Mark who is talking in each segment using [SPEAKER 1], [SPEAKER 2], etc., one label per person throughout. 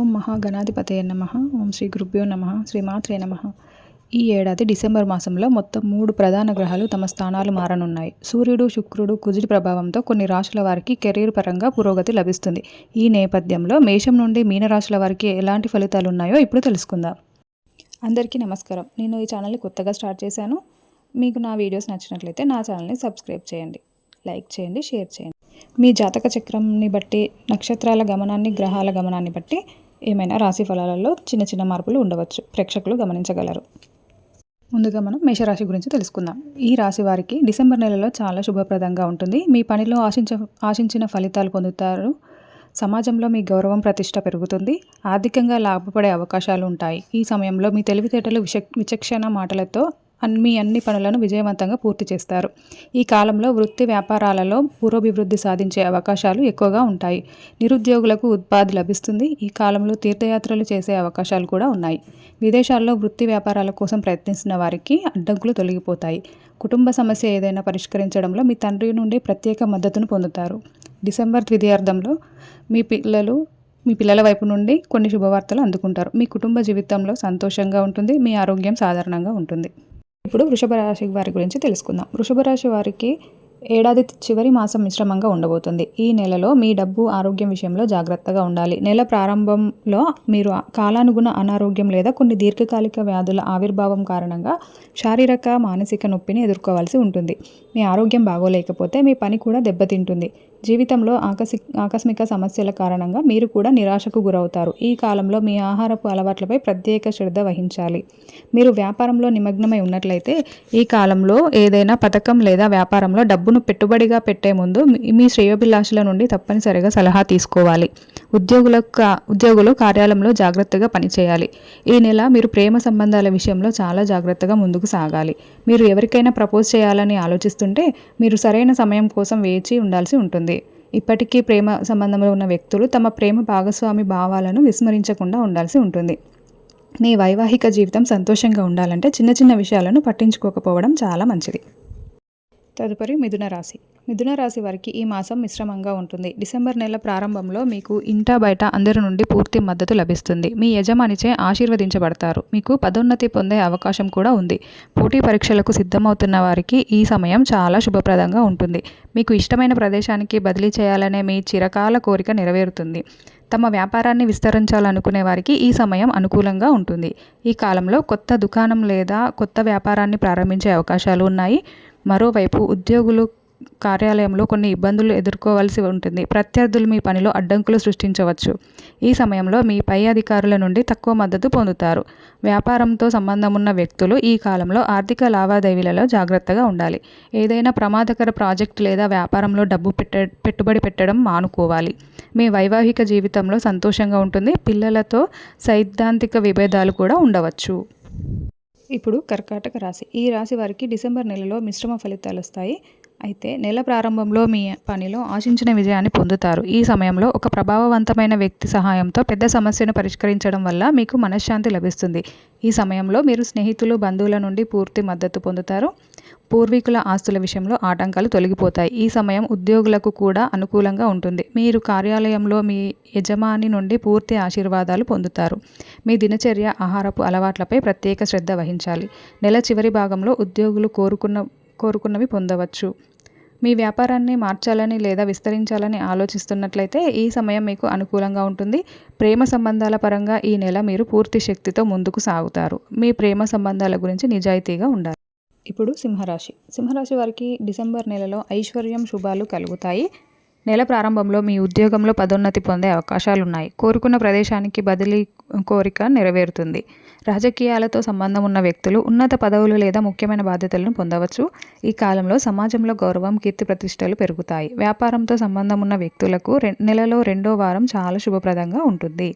[SPEAKER 1] ఓం మహాగణాధిపతయ నమ. ఓం శ్రీ గురుభ్యో నమ. శ్రీమాత్రే నమ. ఈ ఏడాది డిసెంబర్ మాసంలో మొత్తం మూడు ప్రధాన గ్రహాలు తమ స్థానాలు మారనున్నాయి. సూర్యుడు శుక్రుడు కుజుడి ప్రభావంతో కొన్ని రాశుల వారికి కెరీర్ పరంగా పురోగతి లభిస్తుంది. ఈ నేపథ్యంలో మేషం నుండి మీనరాశుల వారికి ఎలాంటి ఫలితాలు ఉన్నాయో ఇప్పుడు తెలుసుకుందాం. అందరికీ నమస్కారం. నేను ఈ ఛానల్ని కొత్తగా స్టార్ట్ చేశాను. మీకు నా వీడియోస్ నచ్చినట్లయితే నా ఛానల్ని సబ్స్క్రైబ్ చేయండి. లైక్ చేయండి షేర్ చేయండి. మీ జాతక చక్రంని బట్టి నక్షత్రాల గమనాన్ని గ్రహాల గమనాన్ని బట్టి ఏమైనా రాశి ఫలాలలో చిన్న చిన్న మార్పులు ఉండవచ్చు. ప్రేక్షకులు గమనించగలరు. ముందుగా మనం మేషరాశి గురించి తెలుసుకుందాం. ఈ రాశి వారికి డిసెంబర్ నెలలో చాలా శుభప్రదంగా ఉంటుంది. మీ పనిలో ఆశించ ఆశించిన ఫలితాలు పొందుతారు. సమాజంలో మీ గౌరవం ప్రతిష్ట పెరుగుతుంది. ఆర్థికంగా లాభపడే అవకాశాలు ఉంటాయి. ఈ సమయంలో మీ తెలివితేటలు విచ విచక్షణ మాటలతో మీ అన్ని పనులను విజయవంతంగా పూర్తి చేస్తారు. ఈ కాలంలో వృత్తి వ్యాపారాలలో పురోభివృద్ధి సాధించే అవకాశాలు ఎక్కువగా ఉంటాయి. నిరుద్యోగులకు ఉపాధి లభిస్తుంది. ఈ కాలంలో తీర్థయాత్రలు చేసే అవకాశాలు కూడా ఉన్నాయి. విదేశాల్లో వృత్తి వ్యాపారాల కోసం ప్రయత్నిస్తున్న వారికి అడ్డంకులు తొలగిపోతాయి. కుటుంబ సమస్య ఏదైనా పరిష్కరించడంలో మీ తండ్రి నుండి ప్రత్యేక మద్దతును పొందుతారు. డిసెంబర్ ద్వితీయార్థంలో మీ పిల్లలు మీ పిల్లల వైపు నుండి కొన్ని శుభవార్తలు అందుకుంటారు. మీ కుటుంబ జీవితంలో సంతోషంగా ఉంటుంది. మీ ఆరోగ్యం సాధారణంగా ఉంటుంది. ఇప్పుడు వృషభ రాశి వారి గురించి తెలుసుకుందాం. వృషభ రాశి వారికి ఏడాది చివరి మాసం మిశ్రమంగా ఉండబోతుంది. ఈ నెలలో మీ డబ్బు ఆరోగ్యం విషయంలో జాగ్రత్తగా ఉండాలి. నెల ప్రారంభంలో మీరు కాలానుగుణ అనారోగ్యం లేదా కొన్ని దీర్ఘకాలిక వ్యాధుల ఆవిర్భావం కారణంగా శారీరక మానసిక నొప్పిని ఎదుర్కోవాల్సి ఉంటుంది. మీ ఆరోగ్యం బాగోలేకపోతే మీ పని కూడా దెబ్బతింటుంది. జీవితంలో ఆకసి ఆకస్మిక సమస్యల కారణంగా మీరు కూడా నిరాశకు గురవుతారు. ఈ కాలంలో మీ ఆహారపు అలవాట్లపై ప్రత్యేక శ్రద్ధ వహించాలి. మీరు వ్యాపారంలో నిమగ్నమై ఉన్నట్లయితే ఈ కాలంలో ఏదైనా పథకం లేదా వ్యాపారంలో డబ్బును పెట్టుబడిగా పెట్టే ముందు మీ శ్రేయోభిలాషుల నుండి తప్పనిసరిగా సలహా తీసుకోవాలి. ఉద్యోగుల ఉద్యోగులు కార్యాలయంలో జాగ్రత్తగా పనిచేయాలి. ఈ నెల మీరు ప్రేమ సంబంధాల విషయంలో చాలా జాగ్రత్తగా ముందుకు సాగాలి. మీరు ఎవరికైనా ప్రపోజ్ చేయాలని ఆలోచిస్తుంటే మీరు సరైన సమయం కోసం వేచి ఉండాల్సి ఉంటుంది. ఇప్పటికీ ప్రేమ సంబంధంలో ఉన్న వ్యక్తులు తమ ప్రేమ భాగస్వామి భావాలను విస్మరించకుండా ఉండాల్సి ఉంటుంది. మీ వైవాహిక జీవితం సంతోషంగా ఉండాలంటే చిన్న చిన్న విషయాలను పట్టించుకోకపోవడం చాలా మంచిది. తదుపరి మిథున రాశి. మిథున రాశి వారికి ఈ మాసం మిశ్రమంగా ఉంటుంది. డిసెంబర్ నెల ప్రారంభంలో మీకు ఇంటా బయట అందరి నుండి పూర్తి మద్దతు లభిస్తుంది. మీ యజమానిచే ఆశీర్వదించబడతారు. మీకు పదోన్నతి పొందే అవకాశం కూడా ఉంది. పోటీ పరీక్షలకు సిద్ధమవుతున్న వారికి ఈ సమయం చాలా శుభప్రదంగా ఉంటుంది. మీకు ఇష్టమైన ప్రదేశానికి బదిలీ చేయాలనే మీ చిరకాల కోరిక నెరవేరుతుంది. తమ వ్యాపారాన్ని విస్తరించాలనుకునే వారికి ఈ సమయం అనుకూలంగా ఉంటుంది. ఈ కాలంలో కొత్త దుకాణం లేదా కొత్త వ్యాపారాన్ని ప్రారంభించే అవకాశాలు ఉన్నాయి. మరోవైపు ఉద్యోగులు కార్యాలయంలో కొన్ని ఇబ్బందులు ఎదుర్కోవాల్సి ఉంటుంది. ప్రత్యర్థులు మీ పనిలో అడ్డంకులు సృష్టించవచ్చు. ఈ సమయంలో మీ పై అధికారుల నుండి తక్కువ మద్దతు పొందుతారు. వ్యాపారంతో సంబంధం ఉన్న వ్యక్తులు ఈ కాలంలో ఆర్థిక లావాదేవీలలో జాగ్రత్తగా ఉండాలి. ఏదైనా ప్రమాదకర ప్రాజెక్ట్ లేదా వ్యాపారంలో డబ్బు పెట్ట పెట్టుబడి పెట్టడం మానుకోవాలి. మీ వైవాహిక జీవితంలో సంతోషంగా ఉంటుంది. పిల్లలతో సైద్ధాంతిక విభేదాలు కూడా ఉండవచ్చు. ఇప్పుడు కర్కాటక రాశి. ఈ రాశి వారికి డిసెంబర్ నెలలో మిశ్రమ ఫలితాలు వస్తాయి. అయితే నెల ప్రారంభంలో మీ పనిలో ఆశించిన విజయాన్ని పొందుతారు. ఈ సమయంలో ఒక ప్రభావవంతమైన వ్యక్తి సహాయంతో పెద్ద సమస్యను పరిష్కరించడం వల్ల మీకు మనశ్శాంతి లభిస్తుంది. ఈ సమయంలో మీరు స్నేహితులు బంధువుల నుండి పూర్తి మద్దతు పొందుతారు. పూర్వీకుల ఆస్తుల విషయంలో ఆటంకాలు తొలగిపోతాయి. ఈ సమయం ఉద్యోగులకు కూడా అనుకూలంగా ఉంటుంది. మీరు కార్యాలయంలో మీ యజమాని నుండి పూర్తి ఆశీర్వాదాలు పొందుతారు. మీ దినచర్య ఆహారపు అలవాట్లపై ప్రత్యేక శ్రద్ధ వహించాలి. నెల చివరి భాగంలో ఉద్యోగులు కోరుకున్న కోరుకున్నవి పొందవచ్చు. మీ వ్యాపారాన్ని మార్చాలని లేదా విస్తరించాలని ఆలోచిస్తున్నట్లయితే ఈ సమయం మీకు అనుకూలంగా ఉంటుంది. ప్రేమ సంబంధాల పరంగా ఈ నెల మీరు పూర్తి శక్తితో ముందుకు సాగుతారు. మీ ప్రేమ సంబంధాల గురించి నిజాయితీగా ఉండాలి. ఇప్పుడు సింహరాశి. సింహరాశి వారికి డిసెంబర్ నెలలో ఐశ్వర్యం శుభాలు కలుగుతాయి. నెల ప్రారంభంలో మీ ఉద్యోగంలో పదోన్నతి పొందే అవకాశాలున్నాయి. కోరుకున్న ప్రదేశానికి బదిలీ కోరిక నెరవేరుతుంది. రాజకీయాలతో సంబంధం ఉన్న వ్యక్తులు ఉన్నత పదవులు లేదా ముఖ్యమైన బాధ్యతలను పొందవచ్చు. ఈ కాలంలో సమాజంలో గౌరవం కీర్తి ప్రతిష్టలు పెరుగుతాయి. వ్యాపారంతో సంబంధం ఉన్న వ్యక్తులకు నెలలో రెండో వారం చాలా శుభప్రదంగా ఉంటుంది.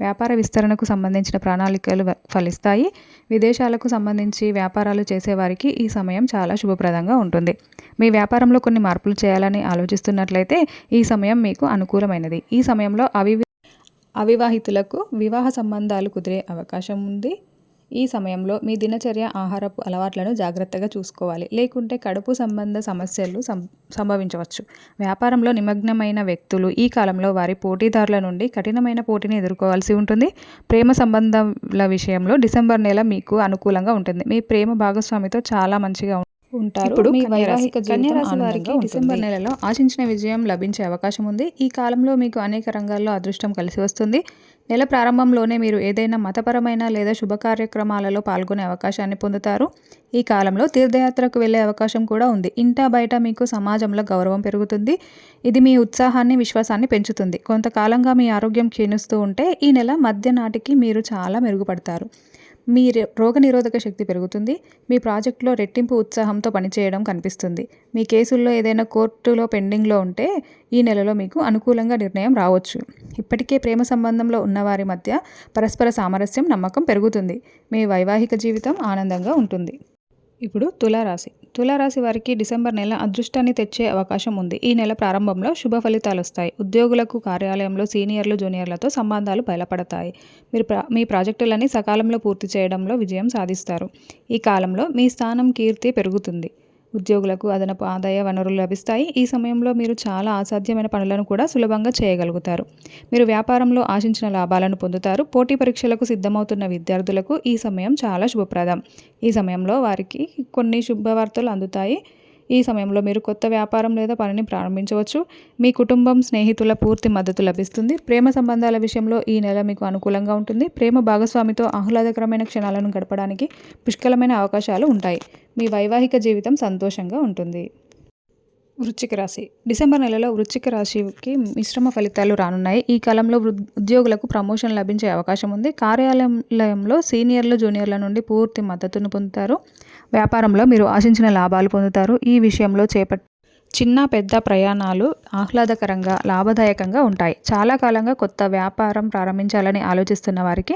[SPEAKER 1] వ్యాపార విస్తరణకు సంబంధించిన ప్రణాళికలు ఫలిస్తాయి. విదేశాలకు సంబంధించి వ్యాపారాలు చేసేవారికి ఈ సమయం చాలా శుభప్రదంగా ఉంటుంది. మీ వ్యాపారంలో కొన్ని మార్పులు చేయాలని ఆలోచిస్తున్నట్లయితే ఈ సమయం మీకు అనుకూలమైనది. ఈ సమయంలో అవి అవివాహితులకు వివాహ సంబంధాలు కుదిరే అవకాశం ఉంది. ఈ సమయంలో మీ దినచర్య ఆహారపు అలవాట్లను జాగ్రత్తగా చూసుకోవాలి. లేకుంటే కడుపు సంబంధ సమస్యలు సంభవించవచ్చు. వ్యాపారంలో నిమగ్నమైన వ్యక్తులు ఈ కాలంలో వారి పోటీదారుల నుండి కఠినమైన పోటీని ఎదుర్కోవాల్సి ఉంటుంది. ప్రేమ సంబంధాల విషయంలో డిసెంబర్ నెల మీకు అనుకూలంగా ఉంటుంది. మీ ప్రేమ భాగస్వామితో చాలా మంచిగా ఉంటారు.
[SPEAKER 2] ఇప్పుడు
[SPEAKER 1] మీ. వైవాహిక
[SPEAKER 2] కన్యా
[SPEAKER 1] జీవితం
[SPEAKER 2] రాశి వారికి
[SPEAKER 1] డిసెంబర్. నెలలో ఆశించిన విజయం లభించే అవకాశం ఉంది. ఈ కాలంలో మీకు అనేక రంగాల్లో అదృష్టం కలిసి వస్తుంది. నెల ప్రారంభంలోనే మీరు ఏదైనా మతపరమైన లేదా శుభ కార్యక్రమాలలో పాల్గొనే అవకాశాన్ని పొందుతారు. ఈ కాలంలో తీర్థయాత్రకు వెళ్ళే అవకాశం కూడా ఉంది. ఇంటా బయట మీకు సమాజంలో గౌరవం పెరుగుతుంది. ఇది మీ ఉత్సాహాన్ని విశ్వాసాన్ని పెంచుతుంది. కొంతకాలంగా మీ ఆరోగ్యం క్షీణిస్తూ ఉంటే ఈ నెల మధ్య నాటికి మీరు చాలా మెరుగుపడతారు. మీ రోగనిరోధక శక్తి పెరుగుతుంది. మీ ప్రాజెక్టులో రెట్టింపు ఉత్సాహంతో పనిచేయడం కనిపిస్తుంది. మీ కేసుల్లో ఏదైనా కోర్టులో పెండింగ్లో ఉంటే ఈ నెలలో మీకు అనుకూలంగా నిర్ణయం రావచ్చు. ఇప్పటికే ప్రేమ సంబంధంలో ఉన్నవారి మధ్య పరస్పర సామరస్యం నమ్మకం పెరుగుతుంది. మీ వైవాహిక జీవితం ఆనందంగా ఉంటుంది. ఇప్పుడు తులారాశి. తులారాశి వారికి డిసెంబర్ నెల అదృష్టాన్ని తెచ్చే అవకాశం ఉంది. ఈ నెల ప్రారంభంలో శుభ ఫలితాలు వస్తాయి. ఉద్యోగులకు కార్యాలయంలో సీనియర్లు జూనియర్లతో సంబంధాలు బలపడతాయి. మీరు ప్రా మీ ప్రాజెక్టులని సకాలంలో పూర్తి చేయడంలో విజయం సాధిస్తారు. ఈ కాలంలో మీ స్థానం కీర్తి పెరుగుతుంది. ఉద్యోగులకు అదనపు ఆదాయ వనరులు లభిస్తాయి. ఈ సమయంలో మీరు చాలా అసాధ్యమైన పనులను కూడా సులభంగా చేయగలుగుతారు. మీరు వ్యాపారంలో ఆశించిన లాభాలను పొందుతారు. పోటీ పరీక్షలకు సిద్ధమవుతున్న విద్యార్థులకు ఈ సమయం చాలా శుభప్రదం. ఈ సమయంలో వారికి కొన్ని శుభవార్తలు అందుతాయి. ఈ సమయంలో మీరు కొత్త వ్యాపారం లేదా పనిని ప్రారంభించవచ్చు. మీ కుటుంబం స్నేహితుల పూర్తి మద్దతు లభిస్తుంది. ప్రేమ సంబంధాల విషయంలో ఈ నెల మీకు అనుకూలంగా ఉంటుంది. ప్రేమ భాగస్వామితో ఆహ్లాదకరమైన క్షణాలను గడపడానికి పుష్కలమైన అవకాశాలు ఉంటాయి. మీ వైవాహిక జీవితం సంతోషంగా ఉంటుంది. వృశ్చిక రాశి. డిసెంబర్ నెలలో వృశ్చిక రాశికి మిశ్రమ ఫలితాలు రానున్నాయి. ఈ కాలంలో వృ- ఉద్యోగులకు ప్రమోషన్ లభించే అవకాశం ఉంది. కార్యాలయంలో సీనియర్లు జూనియర్ల నుండి పూర్తి మద్దతును పొందుతారు. వ్యాపారంలో మీరు ఆశించిన లాభాలు పొందుతారు. ఈ విషయంలో చేపట్ చిన్న పెద్ద ప్రయాణాలు ఆహ్లాదకరంగా లాభదాయకంగా ఉంటాయి. చాలా కాలంగా కొత్త వ్యాపారం ప్రారంభించాలని ఆలోచిస్తున్న వారికి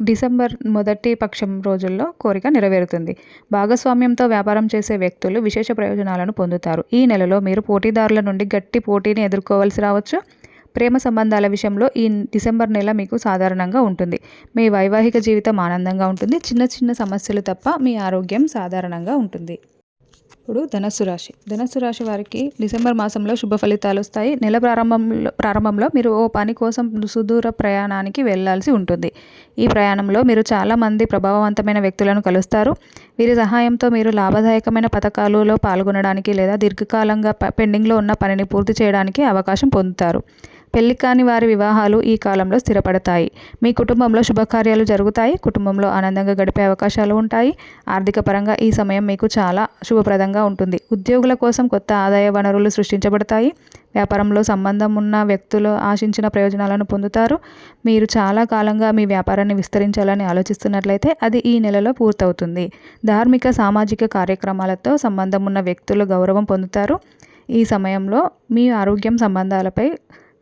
[SPEAKER 1] డిసెంబర్ మొదటి పక్షం రోజుల్లో కోరిక నెరవేరుతుంది. భాగస్వామ్యంతో వ్యాపారం చేసే వ్యక్తులు విశేష ప్రయోజనాలను పొందుతారు. ఈ నెలలో మీరు పోటీదారుల నుండి గట్టి పోటీని ఎదుర్కోవాల్సి రావచ్చు. ప్రేమ సంబంధాల విషయంలో ఈ డిసెంబర్ నెల మీకు సాధారణంగా ఉంటుంది. మీ వైవాహిక జీవితం ఆనందంగా ఉంటుంది. చిన్న చిన్న సమస్యలు తప్ప మీ ఆరోగ్యం సాధారణంగా ఉంటుంది. ఇప్పుడు ధనస్సు రాశి. ధనస్సు రాశి వారికి డిసెంబర్ మాసంలో శుభ ఫలితాలు వస్తాయి. నెల ప్రారంభంలో ప్రారంభంలో మీరు ఓ పని కోసం సుదూర ప్రయాణానికి వెళ్ళాల్సి ఉంటుంది. ఈ ప్రయాణంలో మీరు చాలామంది ప్రభావవంతమైన వ్యక్తులను కలుస్తారు. వీరి సహాయంతో మీరు లాభదాయకమైన పథకాలలో పాల్గొనడానికి లేదా దీర్ఘకాలంగా పెండింగ్లో ఉన్న పనిని పూర్తి చేయడానికి అవకాశం పొందుతారు. పెళ్ళి కాని వారి వివాహాలు ఈ కాలంలో స్థిరపడతాయి. మీ కుటుంబంలో శుభకార్యాలు జరుగుతాయి. కుటుంబంలో ఆనందంగా గడిపే అవకాశాలు ఉంటాయి. ఆర్థిక పరంగా ఈ సమయం మీకు చాలా శుభప్రదంగా ఉంటుంది. ఉద్యోగుల కోసం కొత్త ఆదాయ వనరులు సృష్టించబడతాయి. వ్యాపారంలో సంబంధం ఉన్న వ్యక్తులు ఆశించిన ప్రయోజనాలను పొందుతారు. మీరు చాలా కాలంగా మీ వ్యాపారాన్ని విస్తరించాలని ఆలోచిస్తున్నట్లయితే అది ఈ నెలలో పూర్తవుతుంది. ధార్మిక సామాజిక కార్యక్రమాలతో సంబంధం ఉన్న వ్యక్తులు గౌరవం పొందుతారు. ఈ సమయంలో మీ ఆరోగ్యం సంబంధాలపై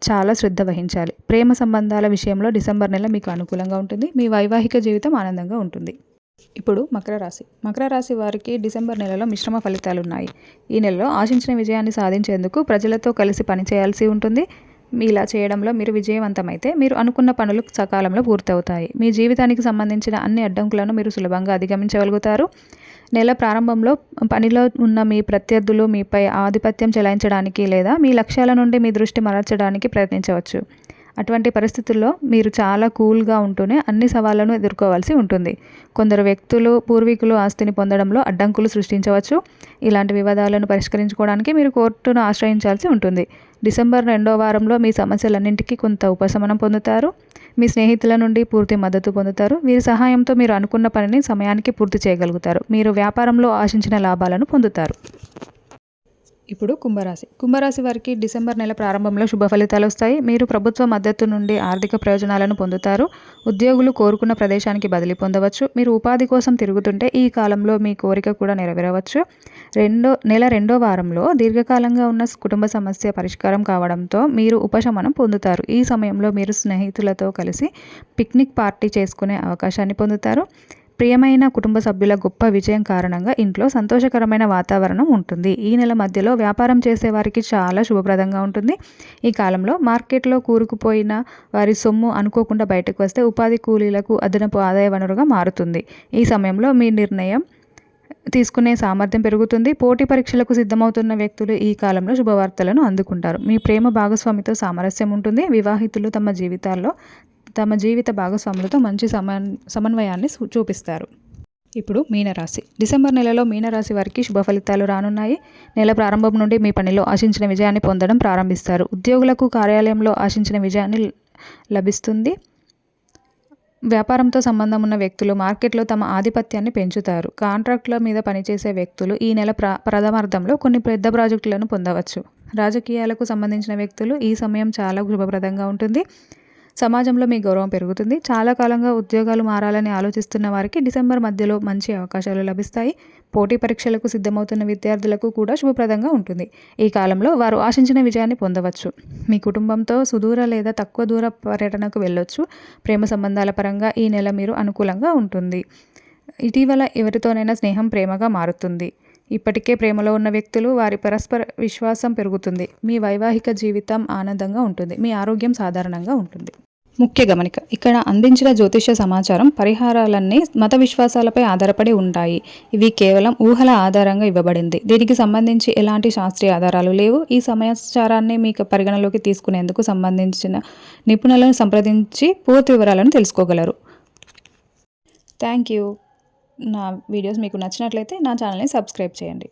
[SPEAKER 1] చాలా శ్రద్ధ వహించాలి. ప్రేమ సంబంధాల విషయంలో డిసెంబర్ నెల మీకు అనుకూలంగా ఉంటుంది. మీ వైవాహిక జీవితం ఆనందంగా ఉంటుంది. ఇప్పుడు మకర రాశి. మకర రాశి వారికి డిసెంబర్ నెలలో మిశ్రమ ఫలితాలు ఉన్నాయి ఈ నెలలో ఆశించిన విజయాన్ని సాధించేందుకు ప్రజలతో కలిసి పనిచేయాల్సి ఉంటుంది. మీ ఇలా చేయడంలో మీరు విజయవంతమైతే మీరు అనుకున్న పనులు సకాలంలో పూర్తవుతాయి. మీ జీవితానికి సంబంధించిన అన్ని అడ్డంకులను మీరు సులభంగా అధిగమించగలుగుతారు. నెల ప్రారంభంలో పనిలో ఉన్న మీ ప్రత్యర్థులు మీపై ఆధిపత్యం చెలాయించడానికి లేదా మీ లక్ష్యాల నుండి మీ దృష్టి మరల్చడానికి ప్రయత్నించవచ్చు. అటువంటి పరిస్థితుల్లో మీరు చాలా కూల్గా ఉంటూనే అన్ని సవాళ్ళను ఎదుర్కోవాల్సి ఉంటుంది. కొందరు వ్యక్తులు పూర్వీకులు ఆస్తిని పొందడంలో అడ్డంకులు సృష్టించవచ్చు. ఇలాంటి వివాదాలను పరిష్కరించుకోవడానికి మీరు కోర్టును ఆశ్రయించాల్సి ఉంటుంది. డిసెంబర్ రెండో వారంలో మీ సమస్యలన్నింటికీ కొంత ఉపశమనం పొందుతారు. మీ స్నేహితుల నుండి పూర్తి మద్దతు పొందుతారు. వీరి సహాయంతో మీరు అనుకున్న పనిని సమయానికి పూర్తి చేయగలుగుతారు. మీరు వ్యాపారంలో ఆశించిన లాభాలను పొందుతారు. ఇప్పుడు కుంభరాశి. కుంభరాశి వారికి డిసెంబర్ నెల ప్రారంభంలో శుభ ఫలితాలు వస్తాయి. మీరు ప్రభుత్వ మద్దతు నుండి ఆర్థిక ప్రయోజనాలను పొందుతారు. ఉద్యోగులు కోరుకున్న ప్రదేశానికి బదిలీ పొందవచ్చు. మీరు ఉపాధి కోసం తిరుగుతుంటే ఈ కాలంలో మీ కోరిక కూడా నెరవేరవచ్చు. రెండో నెల రెండో వారంలో దీర్ఘకాలంగా ఉన్న కుటుంబ సమస్య పరిష్కారం కావడంతో మీరు ఉపశమనం పొందుతారు. ఈ సమయంలో మీరు స్నేహితులతో కలిసి పిక్నిక్ పార్టీ చేసుకునే అవకాశాన్ని పొందుతారు. ప్రియమైన కుటుంబ సభ్యుల గొప్ప విజయం కారణంగా ఇంట్లో సంతోషకరమైన వాతావరణం ఉంటుంది. ఈ నెల మధ్యలో వ్యాపారం చేసే వారికి చాలా శుభప్రదంగా ఉంటుంది. ఈ కాలంలో మార్కెట్లో కూరుకుపోయిన వారి సొమ్ము అనుకోకుండా బయటకు వస్తే ఉపాధి కూలీలకు అదనపు ఆదాయ వనరుగా మారుతుంది. ఈ సమయంలో మీ నిర్ణయం తీసుకునే సామర్థ్యం పెరుగుతుంది. పోటీ పరీక్షలకు సిద్ధమవుతున్న వ్యక్తులు ఈ కాలంలో శుభవార్తలను అందుకుంటారు. మీ ప్రేమ భాగస్వామితో సామరస్యం ఉంటుంది. వివాహితులు తమ జీవితాల్లో తమ జీవిత భాగస్వాములతో మంచి సమన్ సమన్వయాన్ని చూపిస్తారు. ఇప్పుడు మీనరాశి. డిసెంబర్ నెలలో మీనరాశి వారికి శుభ ఫలితాలు రానున్నాయి. నెల ప్రారంభం నుండి మీ పనిలో ఆశించిన విజయాన్ని పొందడం ప్రారంభిస్తారు. ఉద్యోగులకు కార్యాలయంలో ఆశించిన విజయాన్ని లభిస్తుంది. వ్యాపారంతో సంబంధం ఉన్న వ్యక్తులు మార్కెట్లో తమ ఆధిపత్యాన్ని పెంచుతారు. కాంట్రాక్టుల మీద పనిచేసే వ్యక్తులు ఈ నెల ప్ర ప్రథమార్థంలో కొన్ని పెద్ద ప్రాజెక్టులను పొందవచ్చు. రాజకీయాలకు సంబంధించిన వ్యక్తులు ఈ సమయం చాలా శుభప్రదంగా ఉంటుంది. సమాజంలో మీ గౌరవం పెరుగుతుంది. చాలా కాలంగా ఉద్యోగాలు మారాలని ఆలోచిస్తున్న వారికి డిసెంబర్ మధ్యలో మంచి అవకాశాలు లభిస్తాయి. పోటీ పరీక్షలకు సిద్ధమవుతున్న విద్యార్థులకు కూడా శుభప్రదంగా ఉంటుంది. ఈ కాలంలో వారు ఆశించిన విజయాన్ని పొందవచ్చు. మీ కుటుంబంతో సుదూర లేదా తక్కువ దూర పర్యటనకు వెళ్ళొచ్చు. ప్రేమ సంబంధాల పరంగా ఈ నెల మీరు అనుకూలంగా ఉంటుంది. ఇటీవల ఎవరితోనైనా స్నేహం ప్రేమగా మారుతుంది. ఇప్పటికే ప్రేమలో ఉన్న వ్యక్తులు వారి పరస్పర విశ్వాసం పెరుగుతుంది. మీ వైవాహిక జీవితం ఆనందంగా ఉంటుంది. మీ ఆరోగ్యం సాధారణంగా ఉంటుంది. ముఖ్య గమనిక ఇక్కడ అందించిన జ్యోతిష సమాచారం పరిహారాలన్నీ మత విశ్వాసాలపై ఆధారపడి ఉంటాయి. ఇవి కేవలం ఊహల ఆధారంగా ఇవ్వబడింది. దీనికి సంబంధించి ఎలాంటి శాస్త్రీయ ఆధారాలు లేవు. ఈ సమాచారాన్ని మీకు పరిగణలోకి తీసుకునేందుకు సంబంధించిన నిపుణులను సంప్రదించి పూర్తి వివరాలను తెలుసుకోగలరు. Thank you. నా వీడియోస్ మీకు నచ్చినట్లయితే నా ఛానల్ని సబ్స్క్రైబ్ చేయండి.